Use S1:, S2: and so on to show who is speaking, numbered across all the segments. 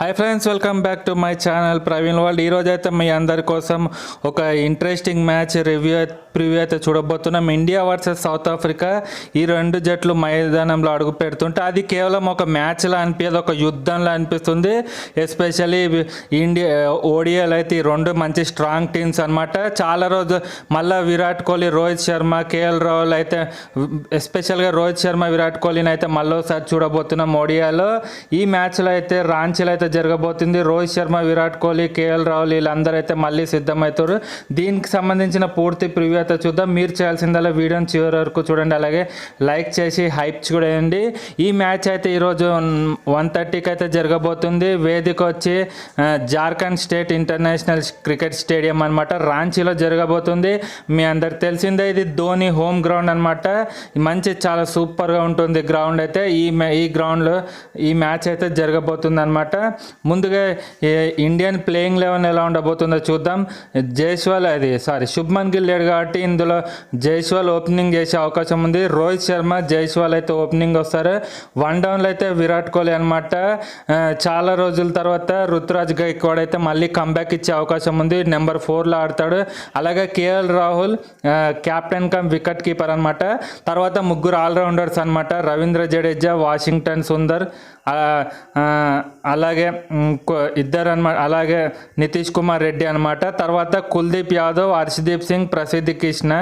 S1: Hi friends welcome back to my channel Praveen world ఈరోజు అయితే మీ అందరి కోసం ఒక ఇంట్రెస్టింగ్ మ్యాచ్ రివ్యూ ప్రివ్యూ అయితే చూడబోతున్నాం. ఇండియా వర్సెస్ సౌత్ ఆఫ్రికా ఈ రెండు జట్లు మైదానంలో అడుగు పెడుతుంటే అది కేవలం ఒక మ్యాచ్లా అనిపించదు ఒక యుద్ధంలా అనిపిస్తుంది. ఎస్పెషల్లీ ఇండియా ఓడియాలు అయితే ఈ రెండు మంచి స్ట్రాంగ్ టీమ్స్ అనమాట చాలా రోజు మళ్ళీ విరాట్ కోహ్లీ రోహిత్ శర్మ కేఎల్ రాహుల్ అయితే ఎస్పెషల్గా రోహిత్ శర్మ విరాట్ కోహ్లీని అయితే మళ్ళీ ఒకసారి చూడబోతున్నాం ఓడియాలో ఈ మ్యాచ్లో అయితే రాంచీలో అయితే జరగబోతుంది. రోహిత్ శర్మ విరాట్ కోహ్లీ కేఎల్ రాహుల్ వీళ్ళందరూ అయితే మళ్ళీ సిద్ధమవుతారు దీనికి సంబంధించిన పూర్తి ప్రివ్యూ అయితే చూద్దాం. మీరు చేయాల్సిందల్లా వీడియోని చివరి వరకు చూడండి. అలాగే లైక్ చేసి హైప్ చూడండి ఈ మ్యాచ్ అయితే ఈరోజు వన్ థర్టీకి అయితే జరగబోతుంది. వేదిక వచ్చి Jharkhand state international cricket stadium అనమాట రాంచీలో జరగబోతుంది. మీ అందరికి తెలిసిందే ఇది ధోని హోమ్ గ్రౌండ్ అనమాట మంచి చాలా సూపర్గా ఉంటుంది గ్రౌండ్ అయితే. ఈ మ్యా- ఈ గ్రౌండ్లో ఈ మ్యాచ్ అయితే జరగబోతుంది అనమాట ముందుగా ఇండియన్ ప్లేయింగ్ లెవెన్ ఎలా ఉండబోతుందో చూద్దాం. జైస్వాల్ అది సారీ శుభ్మన్ గిల్ లేడు కాబట్టి ఇందులో జైస్వాల్ ఓపెనింగ్ చేసే అవకాశం ఉంది. రోహిత్ శర్మ జైస్వాల్ అయితే ఓపెనింగ్ వస్తారు. వన్ డౌన్లో అయితే విరాట్ కోహ్లీ అనమాట చాలా రోజుల తర్వాత రుతురాజ్ గైక్వాడ్ అయితే మళ్ళీ కంబ్యాక్ ఇచ్చే అవకాశం ఉంది. నెంబర్ ఫోర్లో ఆడతాడు. అలాగే KL Rahul captain cum wicketkeeper అనమాట తర్వాత ముగ్గురు ఆల్రౌండర్స్ అనమాట రవీంద్ర జడేజా వాషింగ్టన్ సుందర్ అలాగే ఇద్దరు అనమాట అలాగే నితీష్ కుమార్ రెడ్డి అనమాట తర్వాత కుల్దీప్ యాదవ్ హర్షదీప్ సింగ్ ప్రసిద్ధి కృష్ణ.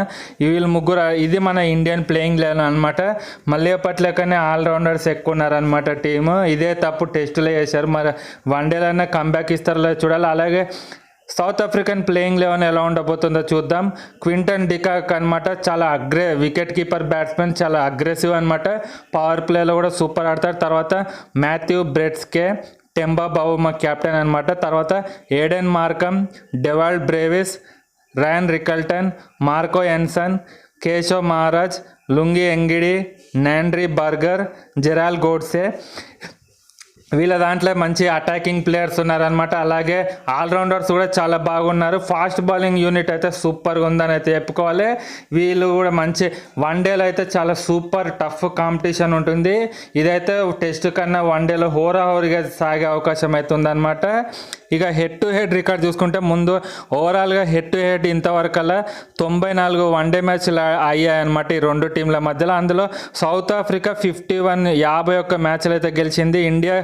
S1: వీళ్ళు ముగ్గురు ఇది మన ఇండియన్ ప్లేయింగ్ లెవెన్ అనమాట మళ్ళీ ఎప్పట్లేకనే ఆల్రౌండర్స్ ఎక్కువ ఉన్నారనమాట టీము. ఇదే తప్పు టెస్టులో చేశారు. మరి వన్ డేలైనా కంబ్యాక్ ఇస్తారో చూడాలి. అలాగే సౌత్ ఆఫ్రికన్ ప్లేయింగ్ లెవెన్ ఎలా ఉండబోతుందో చూద్దాం. క్వింటన్ డికాక్ అనమాట చాలా అగ్రే వికెట్ కీపర్ బ్యాట్స్మెన్ చాలా అగ్రెసివ్ అనమాట పవర్ ప్లేలో కూడా సూపర్ ఆడతారు తర్వాత మాథ్యూ బ్రెడ్స్కే టెంబా బాబు మా కెప్టెన్ అనమాట తర్వాత Aiden Markram Dewald Brevis Ryan Rickelton Marco Jansen Keshav Maharaj Lungi Ngidi Nandre Burger Gerald Coetzee వీళ్ళ దాంట్లో మంచి అటాకింగ్ ప్లేయర్స్ ఉన్నారనమాట అలాగే ఆల్రౌండర్స్ కూడా చాలా బాగున్నారు. ఫాస్ట్ బౌలింగ్ యూనిట్ అయితే సూపర్గా ఉందని అయితే చెప్పుకోవాలి. వీళ్ళు కూడా మంచి వన్ డేలో అయితే చాలా సూపర్ టఫ్ కాంపిటీషన్ ఉంటుంది. ఇదైతే టెస్ట్ కన్నా వన్ డేలో హోరాహోరీగా సాగే అవకాశం అయితే ఉందన్నమాట. ఇక హెడ్ టు హెడ్ రికార్డ్ చూసుకుంటే ముందు ఓవరాల్గా హెడ్ టు హెడ్ ఇంతవరకల్లా తొంభై నాలుగు వన్ డే మ్యాచ్లు అయ్యాయన్నమాట ఈ రెండు టీంల మధ్యలో. అందులో సౌత్ ఆఫ్రికా ఫిఫ్టీ వన్ యాభై ఒక్క మ్యాచ్లు అయితే గెలిచింది. ఇండియా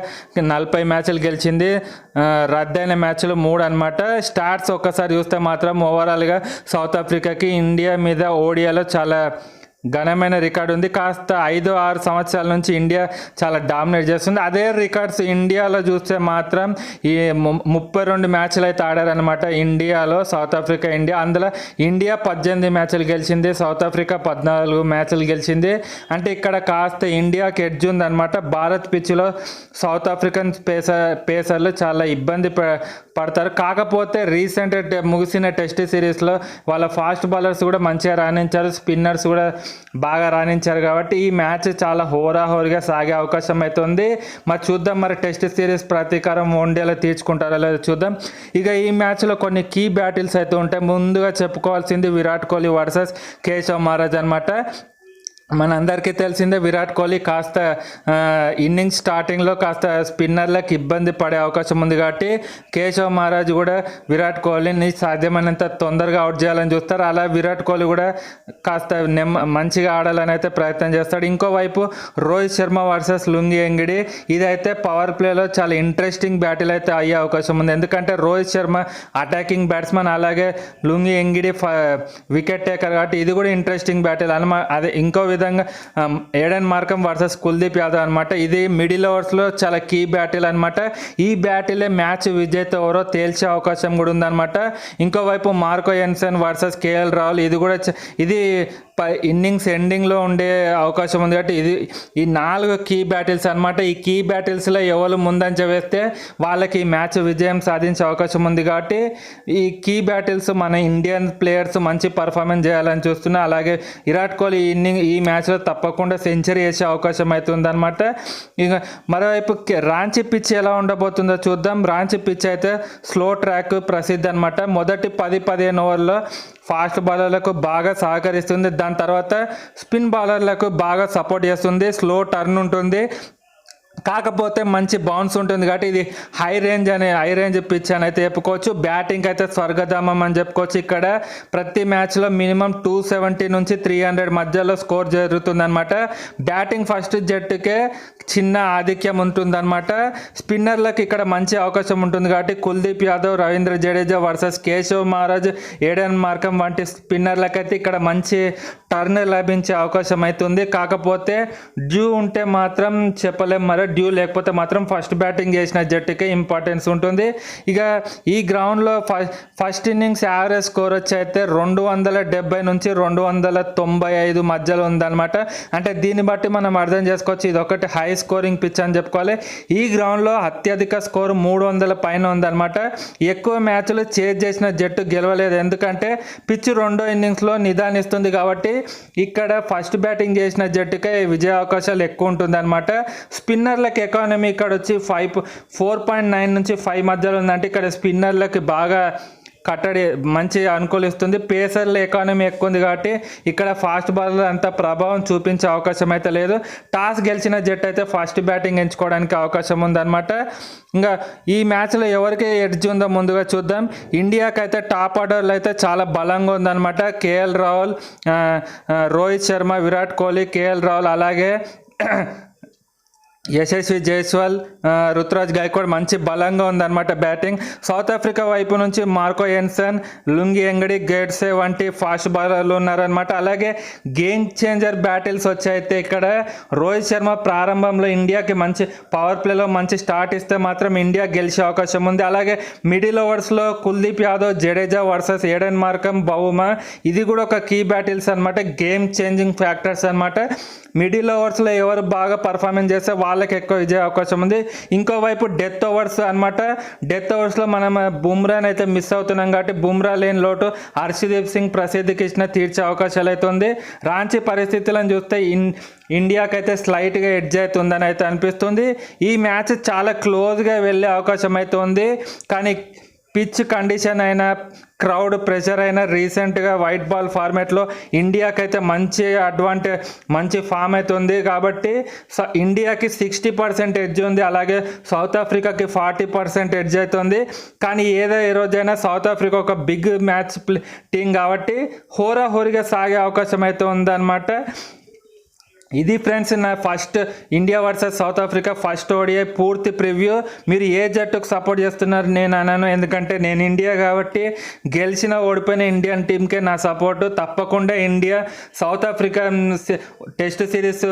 S1: నలభై మ్యాచ్లు గెలిచింది. రద్దైన రద్దయిన మ్యాచ్లు మూడు అనమాట స్టార్ట్స్ ఒక్కసారి చూస్తే మాత్రం ఓవరాల్గా సౌత్ ఆఫ్రికాకి ఇండియా మీద ఓడియాలో చాలా ఘనమైన రికార్డు ఉంది. కాస్త ఐదు ఆరు సంవత్సరాల నుంచి ఇండియా చాలా డామినేట్ చేస్తుంది. అదే రికార్డ్స్ ఇండియాలో చూస్తే మాత్రం ఈ ము- ముప్పై రెండు మ్యాచ్లు అయితే ఆడారనమాట ఇండియాలో సౌత్ ఆఫ్రికా ఇండియా. అందులో ఇండియా పద్దెనిమిది మ్యాచ్లు గెలిచింది. సౌత్ ఆఫ్రికా పద్నాలుగు మ్యాచ్లు గెలిచింది. అంటే ఇక్కడ కాస్త ఇండియాకి ఎడ్జ్ ఉందన్నమాట. భారత్ పిచ్లో సౌత్ ఆఫ్రికన్ పేసర్ పేసర్లు చాలా ఇబ్బంది ప- పడతారు. కాకపోతే రీసెంట్ ముగిసిన టెస్ట్ సిరీస్లో వాళ్ళ ఫాస్ట్ బౌలర్స్ కూడా మంచిగా రాణించారు. స్పిన్నర్స్ కూడా బాగా రాణించారు కాబట్టి ఈ మ్యాచ్ చాలా హోరాహోరీగా సాగే అవకాశం అయితే ఉంది. మరి చూద్దాం మరి టెస్ట్ సిరీస్ ప్రతీకారం వన్డేలో తీర్చుకుంటారో లేదో చూద్దాం. ఇక ఈ మ్యాచ్లో కొన్ని కీ బ్యాటిల్స్ అయితే ఉంటాయి. ముందుగా చెప్పుకోవాల్సింది విరాట్ కోహ్లీ వర్సెస్ కేశవ్ మహారాజ్ అనమాట మనందరికీ తెలిసిందే విరాట్ కోహ్లీ కాస్త ఇన్నింగ్స్ స్టార్టింగ్లో కాస్త స్పిన్నర్లకు ఇబ్బంది పడే అవకాశం ఉంది కాబట్టి కేశవ్ మహారాజ్ కూడా విరాట్ కోహ్లీని సాధ్యమైనంత తొందరగా అవుట్ చేయాలని చూస్తారు. అలా విరాట్ కోహ్లీ కూడా కాస్త నెమ్మ మంచిగా ఆడాలని అయితే ప్రయత్నం చేస్తాడు. ఇంకోవైపు Rohit Sharma versus Lungi Ngidi ఇదైతే పవర్ ప్లేలో చాలా ఇంట్రెస్టింగ్ బ్యాటిల్ అయితే అయ్యే అవకాశం ఉంది. ఎందుకంటే రోహిత్ శర్మ అటాకింగ్ బ్యాట్స్మెన్ అలాగే లుంగి ఎంగిడి వికెట్ టేకర్ కాబట్టి ఇది కూడా ఇంట్రెస్టింగ్ బ్యాటిల్. అనమా అదే ఇంకో విధంగా Aiden Markram versus Kuldeep Yadav అనమాట ఇది మిడిల్ ఓవర్స్లో చాలా కీ బ్యాటిల్ అనమాట ఈ బ్యాటిలే మ్యాచ్ విజేత ఎవరో తేల్చే అవకాశం కూడా ఉందన్నమాట. ఇంకోవైపు Marco Jansen versus KL Rahul ఇది కూడా ఇది ఇది ఇన్నింగ్స్ ఎండింగ్లో ఉండే అవకాశం ఉంది కాబట్టి ఇది ఈ నాలుగు కీ బ్యాటిల్స్ అనమాట ఈ కీ బ్యాటిల్స్లో ఎవరు ముందంజ వేస్తే వాళ్ళకి ఈ మ్యాచ్ విజయం సాధించే అవకాశం ఉంది కాబట్టి ఈ కీ బ్యాటిల్స్ మన ఇండియన్ ప్లేయర్స్ మంచి పర్ఫార్మెన్స్ చేయాలని చూస్తున్నా. అలాగే విరాట్ కోహ్లీ ఇన్నింగ్ ఈ మ్యాచ్లో తప్పకుండా సెంచరీ వేసే అవకాశం అయితే ఉందన్నమాట ఇక మరోవైపు రాంచి పిచ్ ఎలా ఉండబోతుందో చూద్దాం. రాంచి పిచ్ అయితే స్లో ట్రాక్ ప్రసిద్ధి అనమాట మొదటి పది పదిహేను ఓవర్లో ఫాస్ట్ బౌలర్లకు బాగా సహకరిస్తుంది. దాని తర్వాత స్పిన్ బౌలర్లకు బాగా సపోర్ట్ చేస్తుంది. స్లో టర్న్ ఉంటుంది. కాకపోతే మంచి బౌన్స్ ఉంటుంది కాబట్టి ఇది హై రేంజ్ అనే హై రేంజ్ పిచ్ అని అయితే చెప్పుకోవచ్చు. బ్యాటింగ్ అయితే స్వర్గధామం అని చెప్పుకోవచ్చు. ఇక్కడ ప్రతి మ్యాచ్లో మినిమం టూ సెవెంటీ నుంచి త్రీ హండ్రెడ్ మధ్యలో స్కోర్ జరుగుతుందనమాట బ్యాటింగ్ ఫస్ట్ జట్టుకే చిన్న ఆధిక్యం ఉంటుందన్నమాట. స్పిన్నర్లకు ఇక్కడ మంచి అవకాశం ఉంటుంది కాబట్టి Kuldeep Yadav Ravindra Jadeja versus Keshav Maharaj Aiden Markram వంటి స్పిన్నర్లకైతే ఇక్కడ మంచి టర్న్ లభించే అవకాశం అవుతుంది కాకపోతే డ్యూ ఉంటే మాత్రం చెప్పలేం. మరి డ్యూ లేకపోతే మాత్రం ఫస్ట్ బ్యాటింగ్ చేసిన జట్టుకే ఇంపార్టెన్స్ ఉంటుంది. ఇక ఈ గ్రౌండ్లో ఫస్ట్ ఇన్నింగ్స్ యావరేజ్ స్కోర్ వచ్చి అయితే రెండు వందల డెబ్బై నుంచి రెండు వందల తొంభై ఐదు మధ్యలో ఉందన్నమాట. అంటే దీన్ని బట్టి మనం అర్థం చేసుకోవచ్చు ఇది ఒకటి హై స్కోరింగ్ పిచ్ అని చెప్పుకోవాలి. ఈ గ్రౌండ్లో అత్యధిక స్కోర్ మూడు వందల పైన ఉందన్నమాట. ఎక్కువ మ్యాచ్లు చేజ్ చేసిన జట్టు గెలవలేదు. ఎందుకంటే పిచ్ రెండో ఇన్నింగ్స్లో నిదానిస్తుంది కాబట్టి ఇక్కడ ఫస్ట్ బ్యాటింగ్ చేసిన జట్టుకే విజయ అవకాశాలు ఎక్కువ ఉంటుందన్నమాట. స్పిన్నర్లకు ఎకానమీ ఇక్కడ వచ్చి ఫైవ్ ఫోర్ పాయింట్ నైన్ నుంచి ఫైవ్ మధ్యలో ఉందంటే ఇక్కడ స్పిన్నర్లకి బాగా కట్టడి మంచి అనుకూలిస్తుంది. పేసర్ల ఎకానమీ ఎక్కువ ఉంది కాబట్టి ఇక్కడ ఫాస్ట్ బాలర్ అంత ప్రభావం చూపించే అవకాశం అయితే లేదు. టాస్ గెలిచిన జట్టు అయితే ఫస్ట్ బ్యాటింగ్ ఎంచుకోవడానికి అవకాశం ఉందన్నమాట. ఇంకా ఈ మ్యాచ్లో ఎవరికి ఎడ్జ్ ఉందో ముందుగా చూద్దాం. ఇండియాకి అయితే టాప్ ఆర్డర్లు అయితే చాలా బలంగా ఉందన్నమాట. కేఎల్ రాహుల్ రోహిత్ శర్మ విరాట్ కోహ్లీ కేఎల్ రాహుల్ అలాగే యశస్వి జైస్వాల్ రుతురాజ్ గైక్వాడ్ మంచి బలంగా ఉందన్నమాట బ్యాటింగ్. సౌత్ ఆఫ్రికా వైపు నుంచి మార్కో ఎన్సన్ లుంగి ఎంగడి గేట్సే వంటి ఫాస్ట్ బౌలర్లు ఉన్నారనమాట అలాగే గేమ్ చేంజర్ బ్యాటిల్స్ వచ్చాయితే ఇక్కడ రోహిత్ శర్మ ప్రారంభంలో ఇండియాకి మంచి పవర్ ప్లేలో మంచి స్టార్ట్ ఇస్తే మాత్రం ఇండియా గెలిచే అవకాశం ఉంది. అలాగే middle ఓవర్స్లో Kuldeep Yadav Jadeja versus Aiden Markram Bavuma ఇది కూడా ఒక కీ బ్యాటిల్స్ అనమాట గేమ్ చేంజింగ్ ఫ్యాక్టర్స్ అనమాట మిడిల్ ఓవర్స్లో ఎవరు బాగా పర్ఫార్మెన్స్ చేస్తే వాళ్ళకి ఎక్కువ విజయ అవకాశం ఉంది. ఇంకోవైపు డెత్ ఓవర్స్ అన్నమాట. డెత్ ఓవర్స్లో మనం బుమ్రాని అయితే మిస్ అవుతున్నాం కాబట్టి బుమ్రా లేని లోటు హర్షదీప్ సింగ్ ప్రసిద్ధి కృష్ణ తీర్చే అవకాశాలు అయితే ఉంది. రాంచి పరిస్థితులను చూస్తే ఇన్ ఇండియాకైతే స్లైట్గా ఎడ్జ్ అవుతుందని అయితే అనిపిస్తుంది. ఈ మ్యాచ్ చాలా క్లోజ్గా వెళ్ళే అవకాశం అయితే ఉంది. కానీ పిచ్ కండిషన్ అయినా క్రౌడ్ ప్రెషర్ అయినా రీసెంట్గా వైట్ బాల్ ఫార్మేట్లో ఇండియాకి అయితే మంచి అడ్వాంటేజ్ మంచి ఫామ్ అయితే ఉంది కాబట్టి స- ఇండియాకి సిక్స్టీ పర్సెంట్ ఎడ్జ్ ఉంది అలాగే సౌత్ ఆఫ్రికాకి ఫార్టీ పర్సెంట్ ఎడ్జ్ అవుతుంది కానీ ఏదో ఏ రోజైనా సౌత్ ఆఫ్రికా ఒక బిగ్ మ్యాచ్ టీం కాబట్టి హోరాహోరీగా సాగే అవకాశం అయితే ఉందన్నమాట. ఇది ఫ్రెండ్స్ నా first India versus South Africa first ODI preview preview. మీరు ఏ జట్టుకు సపోర్ట్ చేస్తున్నారు నేను అన్నాను ఎందుకంటే నేను ఇండియా కాబట్టి గెలిచిన ఓడిపోయిన ఇండియన్ టీంకే నా సపోర్టు. తప్పకుండా India South Africa test series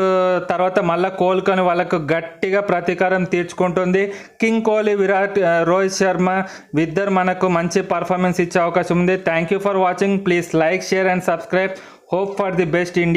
S1: తర్వాత మళ్ళీ కోలుకొని వాళ్ళకు గట్టిగా ప్రతీకారం తీర్చుకుంటుంది. కింగ్ కోహ్లీ విరాట్ రోహిత్ శర్మ ఇద్దరు మనకు మంచి పర్ఫార్మెన్స్ ఇచ్చే అవకాశం ఉంది. Thank you for watching please like share and subscribe hope for the best India